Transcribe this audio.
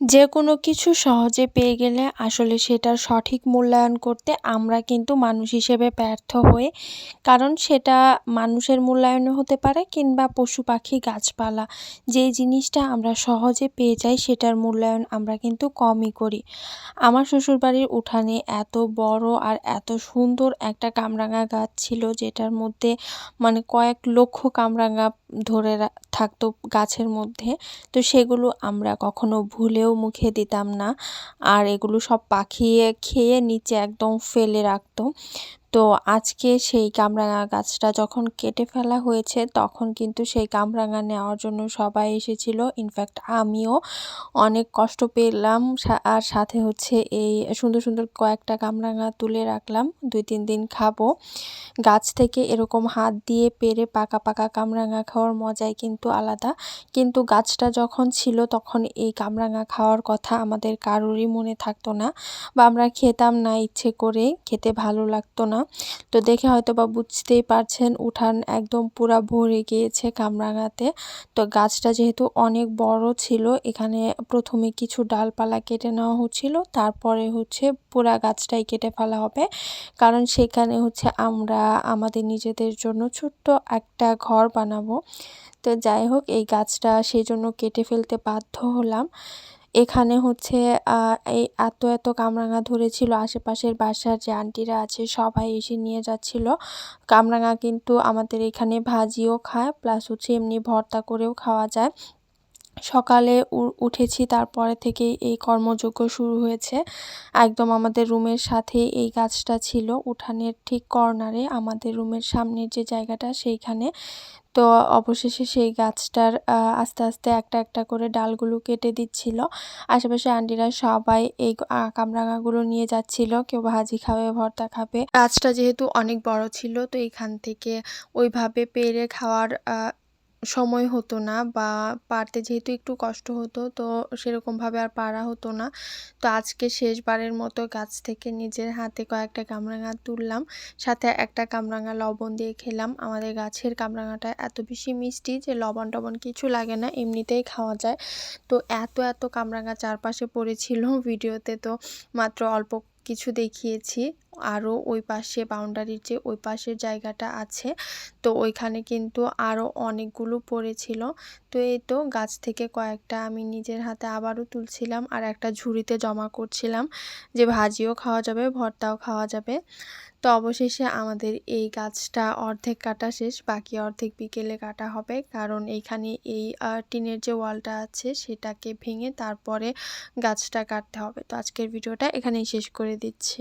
যে কোনো কিছু সহজে পেয়ে গেলে আসলে সেটার সঠিক মূল্যায়ন করতে আমরা কিন্তু মানুষ হিসেবে ব্যর্থ হই। কারণ সেটা মানুষের মূল্যায়নও হতে পারে কিংবা পশু পাখি, গাছপালা, যেই জিনিসটা আমরা সহজে পেয়ে যাই সেটার মূল্যায়ন আমরা কিন্তু কমই করি। আমার শ্বশুরবাড়ির উঠানে এত বড় আর এত সুন্দর একটা কামরাঙা গাছ ছিল যেটার মধ্যে মানে কয়েক লক্ষ কামরাঙা ধরে থাকতো গাছের মধ্যে। তো সেগুলো আমরা কখনো ভুলেও মুখে দিতাম না। আর এগুলো সব পাখিয়ে খেয়ে নিচে একদম ফেলে রাখতো। তো আজকে সেই কামরাঙা গাছটা যখন কেটে ফেলা হয়েছে, তখন কিন্তু সেই কামরাঙা নেওয়ার জন্য সবাই এসেছিল। ইনফ্যাক্ট আমিও অনেক কষ্ট পেলাম আর সাথে হচ্ছে এই সুন্দর সুন্দর কয়েকটা কামরাঙা তুলে রাখলাম। দুই, তিন দিন খাব। গাছ থেকে এরকম হাত দিয়ে পেরে পাকা পাকা কামরাঙা খাওয়ার মজাই কিন্তু আলাদা। কিন্তু গাছটা যখন ছিল, তখন এই কামরাঙা খাওয়ার কথা আমাদের কারোরই মনে থাকতো না বা আমরা খেতাম না ইচ্ছে করে। খেতে ভালো লাগতো না। তো দেখে হয়তো বা বুঝতেই পারছেন, উঠান একদম পুরা ভরে গিয়েছে কামরাঙাতে। তো গাছটা যেহেতু অনেক বড় ছিল, এখানে প্রথমে কিছু ডালপালা কেটে নেওয়া হচ্ছিল, তারপরে হচ্ছে পুরা গাছটাই কেটে ফেলা হবে। কারণ সেখানে হচ্ছে আমরা আমাদের নিজেদের জন্য ছোট্ট একটা ঘর বানাবো। তো যাই হোক, এই গাছটা সেই জন্য কেটে ফেলতে বাধ্য হলাম। এখানে হচ্ছে এই এত এত কামরাঙা ধরেছিল, আশেপাশের বাসার যে আন্টিরা আছে সবাই এসে নিয়ে যাচ্ছিল। কামরাঙা কিন্তু আমাদের এখানে ভাজিও খায়, প্লাস হচ্ছে এমনি ভর্তা করেও খাওয়া যায়। সকালে উঠেছি, তারপরে থেকেই এই কর্মযজ্ঞ শুরু হয়েছে। একদম আমাদের রুমের সাথে এই গাছটা ছিল, উঠানের ঠিক কর্নারে আমাদের রুমের সামনের যে জায়গাটা সেইখানে। তো অবশেষে সেই গাছটার আস্তে আস্তে একটা একটা করে ডালগুলো কেটে দিচ্ছিল। আশেপাশে আন্টিরা সবাই এই কামরাঙাগুলো নিয়ে যাচ্ছিল, কেউ ভাজি খাবে, ভর্তা খাবে। গাছটা যেহেতু অনেক বড় ছিল, তো এখান থেকে ওইভাবে পেরে খাওয়ার সময় হতো না বা পারতে যেহেতু একটু কষ্ট হতো, তো সেরকমভাবে আর পারা হতো না। তো আজকে শেষবারের মতো গাছ থেকে নিজের হাতে কয়েকটা কামরাঙা তুললাম, সাথে একটা কামরাঙা লবণ দিয়ে খেলাম। আমাদের গাছের কামরাঙাটা এত বেশি মিষ্টি যে লবণ টবণ কিছু লাগে না, এমনিতেই খাওয়া যায়। তো এত এত কামরাঙা চারপাশে পড়েছিল ভিডিওতে, তো মাত্র অল্প কিছু দেখিয়েছি। আরও ওই পাশে বাউন্ডারির যে ওই পাশের জায়গাটা আছে, তো ওইখানে কিন্তু আরও অনেকগুলো পড়েছিল। তো এই তো গাছ থেকে কয়েকটা আমি নিজের হাতে আবারও তুলছিলাম আর একটা ঝুড়িতে জমা করছিলাম যে ভাজিও খাওয়া যাবে, ভর্তাও খাওয়া যাবে। তো অবশেষে আমাদের এই গাছটা অর্ধেক কাটা শেষ, বাকি অর্ধেক বিকেলে কাটা হবে। কারণ এইখানে এই টিনের যে ওয়ালটা আছে সেটাকে ভেঙে তারপরে গাছটা কাটতে হবে। তো আজকের ভিডিওটা এখানেই শেষ করে দিচ্ছি।